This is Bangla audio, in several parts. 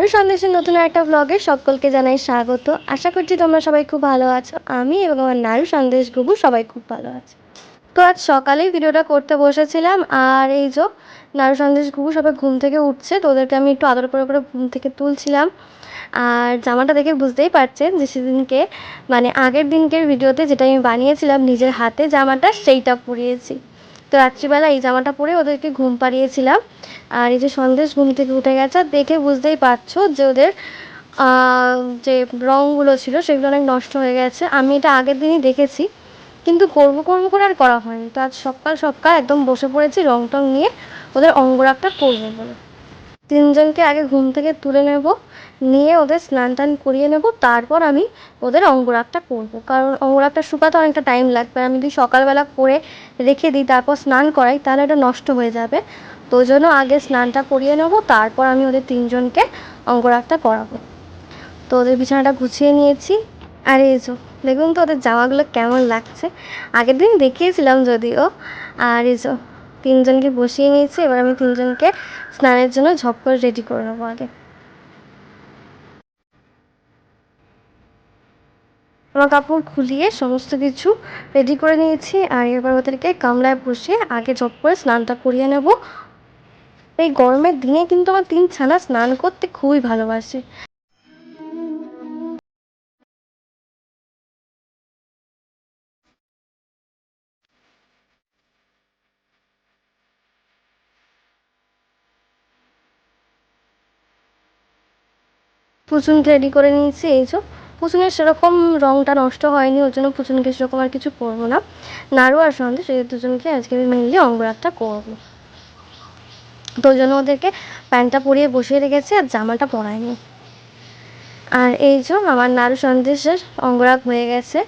আমি সন্দেশের নতুন একটা ব্লগে সকলকে জানাই স্বাগত। আশা করছি তোমরা সবাই খুব ভালো আছো। আমি এবং আমার নারু সন্দেশ গুবু সবাই খুব ভালো আছে। তো আজ সকালেই ভিডিওটা করতে বসেছিলাম, আর এই যে নারু সন্দেশ গুবু সবাই ঘুম থেকে উঠছে, তো ওদেরকে আমি একটু আদর করে করে ঘুম থেকে তুলছিলাম। আর জামাটা দেখে বুঝতেই পারছেন যে সেদিনকে মানে আগের দিনকের ভিডিওতে যেটা আমি বানিয়েছিলাম নিজের হাতে জামাটা, সেইটা পরিয়েছি। তো রাত্রিবেলা এই জামাটা পরে ওদেরকে ঘুম পাড়িয়েছিলাম। আর এই যে সন্দেশ ঘুম থেকে উঠে গেছে দেখে বুঝতেই পারছ যে ওদের যে রঙগুলো ছিল সেগুলো অনেক নষ্ট হয়ে গেছে। আমি এটা আগের দিনই দেখেছি, কিন্তু করব করব করে আর করা হয়নি। তো আজ সকাল সকাল একদম বসে পড়েছি রং টং নিয়ে ওদের অঙ্গরাগটা করব বলে। তিনজনকে আগে ঘুম থেকে তুলে নেব, নিয়ে ওদের স্নান টান করিয়ে নেব, তারপর আমি ওদের অঙ্গরাগটা করব। কারণ অঙ্গরাগটা শুকাতে অনেকটা টাইম লাগবে। আমি যদি সকালবেলা করে রেখে দিই, তারপর স্নান করাই, তাহলে এটা নষ্ট হয়ে যাবে। তো জন্য আগে স্নানটা করিয়ে নেব, তারপর আমি ওদের তিনজনকে অঙ্গরাগটা করাবো। তো ওদের বিছানাটা গুছিয়ে নিয়েছি। আর এই দেখুন তো ওদের জামাগুলো কেমন লাগছে। আগের দিন দেখিয়েছিলাম যদিও। আর এই তিনজনকে বসিয়ে নিয়েছি, এবার আমি তিনজনকে স্নানের জন্য ঝপ করে রেডি করে নেব আগে। জামা কাপড় খুলিয়ে সমস্ত কিছু রেডি করে নিয়েছি, আর এবার ওদেরকে কামলায় বসে আগে ঝপ করে স্নানটা করিয়ে নেব। এই গরমের দিনে কিন্তু আমার তিন ছানা স্নান করতে খুবই ভালোবাসে। পুচুনকে রেডি করে নিয়েছি, এই যে। পুচুনের সেরকম রঙটা নষ্ট হয়নি, ওর জন্য পুচুনকে সেরকম আর কিছু করব না। নাড়ু আর সন্দেশ, এই দুজনকে আজকে আমি মেনলি অঙ্গরাগটা করব। তো ওই জন্য ওদেরকে প্যান্টটা পরিয়ে বসিয়ে রেখেছি আর জামাটা পরায়নি আর এই যে আমার নাড়ু সন্দেশের অঙ্গরাগ হয়ে গেছে।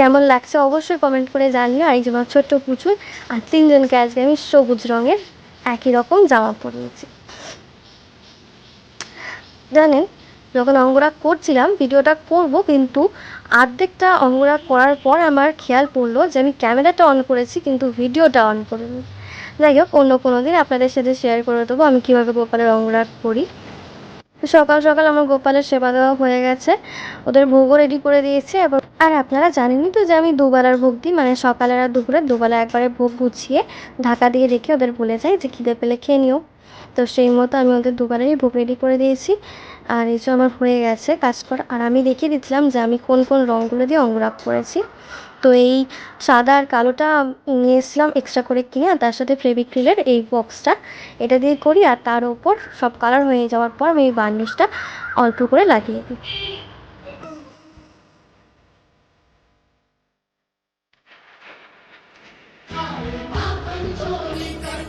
কেমন লাগছে অবশ্যই কমেন্ট করে জানিও। আর এই যে আমার ছোট্ট পুচুর আর তিনজনকে আজকে আমি সবুজ রঙের একই রকম জামা পরিয়েছি। জানেন, যখন অঙ্গরাগ করছিলাম, ভিডিওটা করব, কিন্তু আর্ধেকটা অঙ্গরাগ করার পর আমার খেয়াল পড়ল যে আমি ক্যামেরাটা অন করেছি, কিন্তু ভিডিওটা অন করিনি। যাই হোক, অন্য কোনো দিন আপনাদের সাথে শেয়ার করে দেবো আমি কীভাবে গোপালের অঙ্গরাগ করি। সকাল সকাল আমার গোপালের সেবা দেওয়া হয়ে গেছে, ওদের ভোগও রেডি করে দিয়েছে, এবার আর আপনারা জানেনই তো যে আমি দুবেলার ভোগ দিই মানে সকালের আর দুপুরে দুবেলা একবারে ভোগ গুছিয়ে ঢাকা দিয়ে রেখে ওদের বলে যাই যে খিদে পেলে খেয়ে নিও। তো সেই মতো আমি ওদের দুবারেরই বুক রেডি করে দিয়েছি। আর এই যে আমার হয়ে গেছে কাজ করা। আর আমি দেখিয়ে দিচ্ছিলাম যে আমি কোন কোন রঙগুলো দিয়ে অঙ্গরাগ করেছি। তো এই সাদা আর কালোটা নিয়ে এসেছিলাম এক্সট্রা করে কিনে, আর তার সাথে ফেভিক্রিলের এই বক্সটা এটা দিয়ে করি। আর তার ওপর সব কালার হয়ে যাওয়ার পর আমি এই বার্নিশটা অল্প করে লাগিয়ে দিই।